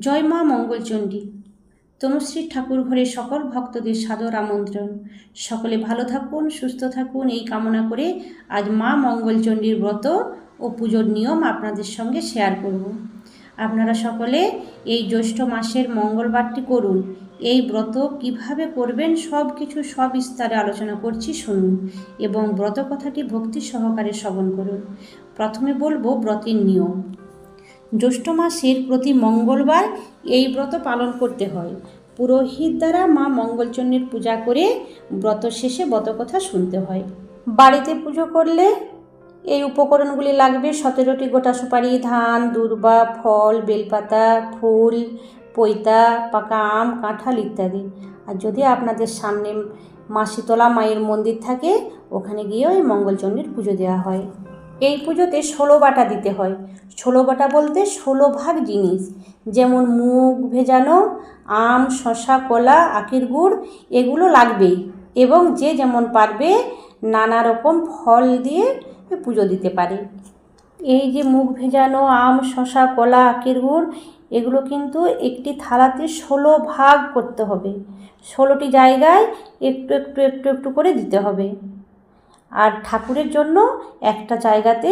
জয় মা মঙ্গলচণ্ডী। তনুশ্রী ঠাকুর ঘরে সকল ভক্তদের সাদর আমন্ত্রণ। সকলে ভালো থাকুন, সুস্থ থাকুন, এই কামনা করে আজ মা মঙ্গলচণ্ডীর ব্রত ও পুজোর নিয়ম আপনাদের সঙ্গে শেয়ার করব। আপনারা সকলে এই জ্যৈষ্ঠ মাসের মঙ্গলবারটি করুন। এই ব্রত কীভাবে করবেন সব কিছু সবিস্তারে আলোচনা করছি, শুনুন এবং ব্রত কথাটি ভক্তি সহকারে শ্রবণ করুন। প্রথমে বলব ব্রতের নিয়ম। জ্যৈষ্ঠ মাসের প্রতি মঙ্গলবার এই ব্রত পালন করতে হয়। পুরোহিত দ্বারা মা মঙ্গলচণ্ডীর পূজা করে ব্রত শেষে ব্রতকথা শুনতে হয়। বাড়িতে পুজো করলে এই উপকরণগুলি লাগবে সতেরোটি গোটা সুপারি, ধান, দুর্বা, ফল, বেলপাতা, ফুল, পৈতা, পাকা আম, কাঁঠাল ইত্যাদি। আর যদি আপনাদের সামনে মা শীতলা মায়ের মন্দির থাকে, ওখানে গিয়ে ওই মঙ্গলচণ্ডীর পুজো দেওয়া হয়। এই পুজোতে ষোলো বাটা দিতে হয়। ষোলো বাটা বলতে ষোলো ভাগ জিনিস। যেমন মুগ ভেজানো, আম শশা কলা, আখের গুড়, এগুলো লাগবেই। এবং যে যেমন পারবে নানা রকম ফল দিয়ে পুজো দিতে পারে। এই যে মুগ ভেজানো, আম শশা কলা, আখের গুড়, এগুলো কিন্তু একটি থালাতে ষোলো ভাগ করতে হবে। ষোলোটি জায়গায় একটু একটু একটু একটু করে দিতে হবে। আর ঠাকুরের জন্য একটা জায়গাতে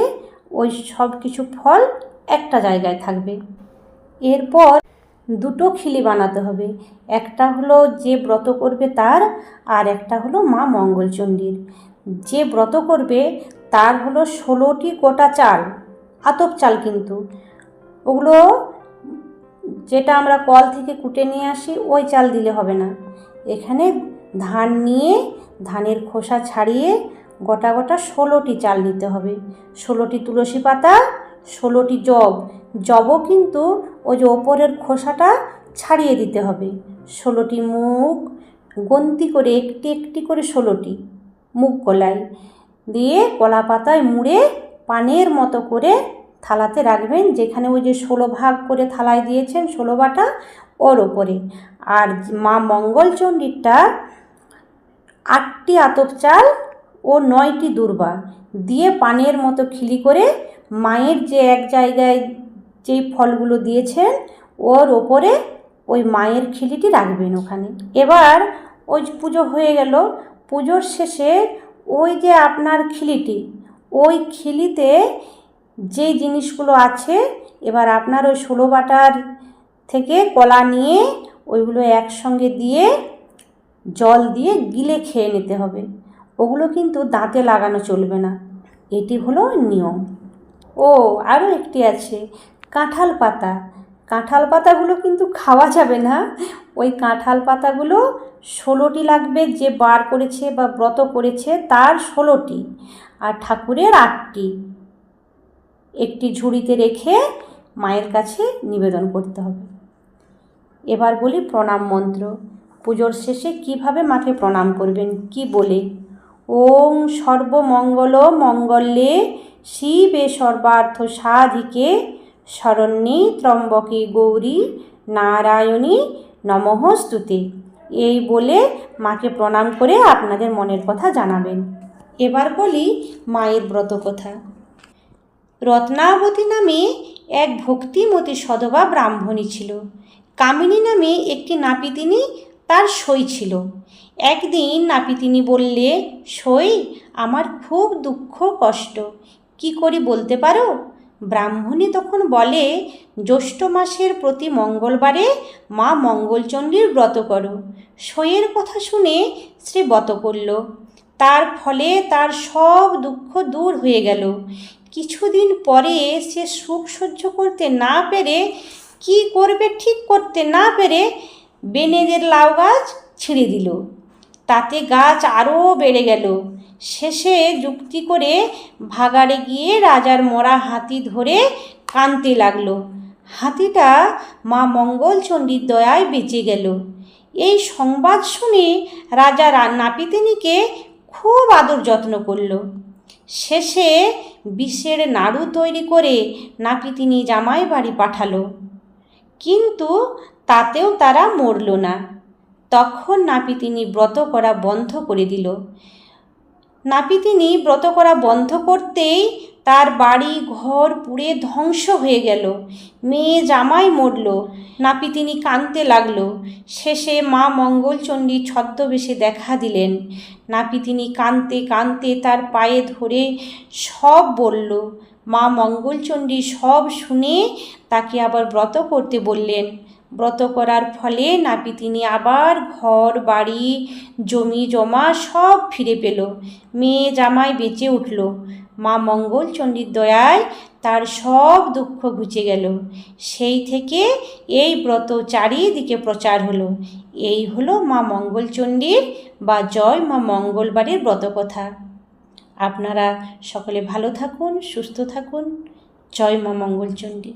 ওই সব কিছু ফল একটা জায়গায় থাকবে। এরপর দুটো খিলি বানাতে হবে। একটা হলো যে ব্রত করবে তার, আর একটা হলো মা মঙ্গলচণ্ডীর। যে ব্রত করবে তার হলো ষোলোটি গোটা চাল, আতপ চাল কিন্তু। ওগুলো যেটা আমরা কল থেকে কুটে নিয়ে আসি, ওই চাল দিলে হবে না। এখানে ধান নিয়ে ধানের খোসা ছাড়িয়ে গোটা গোটা ষোলোটি চাল নিতে হবে। ষোলোটি তুলসী পাতা, ষোলোটি জব জবও কিন্তু ওই যে ওপরের খোসাটা ছাড়িয়ে দিতে হবে। ষোলোটি মুখ, গন্তি করে একটি একটি করে ষোলোটি মুখ কলাই দিয়ে কলা পাতায় মুড়ে পানের মতো করে থালাতে রাখবেন, যেখানে ওই যে ষোলো ভাগ করে থালায় দিয়েছেন ষোলো বাটা ওর ওপরে। আর মা মঙ্গলচণ্ডীরটা আটটি আতপ চাল নয়টি দুর্বা দিয়ে পানের মতো খিলি করে মায়ের যে এক জায়গায় যেই ফলগুলো দিয়েছেন, ওর ওপরে ওই মায়ের খিলিটি রাখবেন ওখানে। এবার ওই পুজো হয়ে গেল, পুজোর শেষে ওই যে আপনার খিলিটি, ওই খিলিতে যে জিনিসগুলো আছে, এবার আপনার ওই ষোলো বাটার থেকে কলা নিয়ে ওইগুলো একসঙ্গে দিয়ে জল দিয়ে গিলে খেয়ে নিতে হবে। ওগুলো কিন্তু দাঁতে লাগানো চলবে না। এটি হলো নিয়ম। ও আরও একটি আছে, কাঁঠাল পাতা। কাঁঠাল পাতাগুলো কিন্তু খাওয়া যাবে না। ওই কাঁঠাল পাতাগুলো ষোলোটি লাগবে, যে বার করেছে বা ব্রত করেছে তার ষোলোটি আর ঠাকুরের আটটি। একটি ঝুড়িতে রেখে মায়ের কাছে নিবেদন করতে হবে। এবার বলি প্রণাম মন্ত্র। পুজোর শেষে কীভাবে মাকে প্রণাম করবেন, কি বলে? ওং সর্বমঙ্গল মঙ্গলে শিবে সর্বার্থ সাধিকে শরণ্যে ত্রম্বকে গৌরী নারায়ণী নমঃস্তুতে এই বলে মাকে প্রণাম করে আপনাদের মনের কথা জানাবেন। এবার বলি মায়ের ব্রত কথা। রত্নাবতী নামে এক ভক্তিমতী সধবা ব্রাহ্মণী ছিল। কামিনী নামে একটি নাপিতিনী তার সই ছিল। একদিন নাপিতিনি বললে, সই, আমার খুব দুঃখ, কষ্ট। কি করি বলতে পারো? ব্রাহ্মণী তখন বলে, জ্যৈষ্ঠ মাসের প্রতি মঙ্গলবারে মা মঙ্গলচণ্ডীর ব্রত করো। সইয়ের কথা শুনে সে ব্রত করল। তার ফলে তার সব দুঃখ দূর হয়ে গেল। কিছুদিন পরে সে সুখ সহ্য করতে না পেরে, কি করবে ঠিক করতে না পেরে বেনেদের লাউ গাছ ছিঁড়ে দিল। তাতে গাছ আরও বেড়ে গেল। শেষে যুক্তি করে ভাগাড়ে গিয়ে রাজার মরা হাতি ধরে কানতে লাগল। হাতিটা মা মঙ্গলচণ্ডীর দয়ায় বেঁচে গেল। এই সংবাদ শুনে রাজা নাপিতিনীকে খুব আদর যত্ন করল। শেষে বিষের নাড়ু তৈরি করে নাপিতিনি জামাই বাড়ি পাঠালো। কিন্তু তাতেও তারা মরল না। তখন নাপিতিনী ব্রত করা বন্ধ করে দিল। নাপিতিনী ব্রত করা বন্ধ করতেই তার বাড়ি ঘর পুড়ে ধ্বংস হয়ে গেল। মেয়ে জামাই মরল। নাপিতিনি কাঁদতে লাগল। শেষে মা মঙ্গলচণ্ডী ছদ্মবেশে দেখা দিলেন। নাপিতিনি কাঁদতে কাঁদতে তার পায়ে ধরে সব বলল। মা মঙ্গলচণ্ডী সব শুনে তাকে আবার ব্রত করতে বললেন। ব্রত করার ফলে নাপিতিনি আবার ঘর, বাড়ি, জমি, জমা সব ফিরে পেল। মেয়ে জামাই বেঁচে উঠল। মা মঙ্গলচণ্ডীর দয়ায় তার সব দুঃখ ঘুচে গেল। সেই থেকে এই ব্রত চারিদিকে প্রচার হলো। এই হলো মা মঙ্গলচণ্ডীর বা জয় মা মঙ্গলবারের ব্রতকথা আপনারা সকলে ভালো থাকুন, সুস্থ থাকুন। জয় মা মঙ্গলচণ্ডী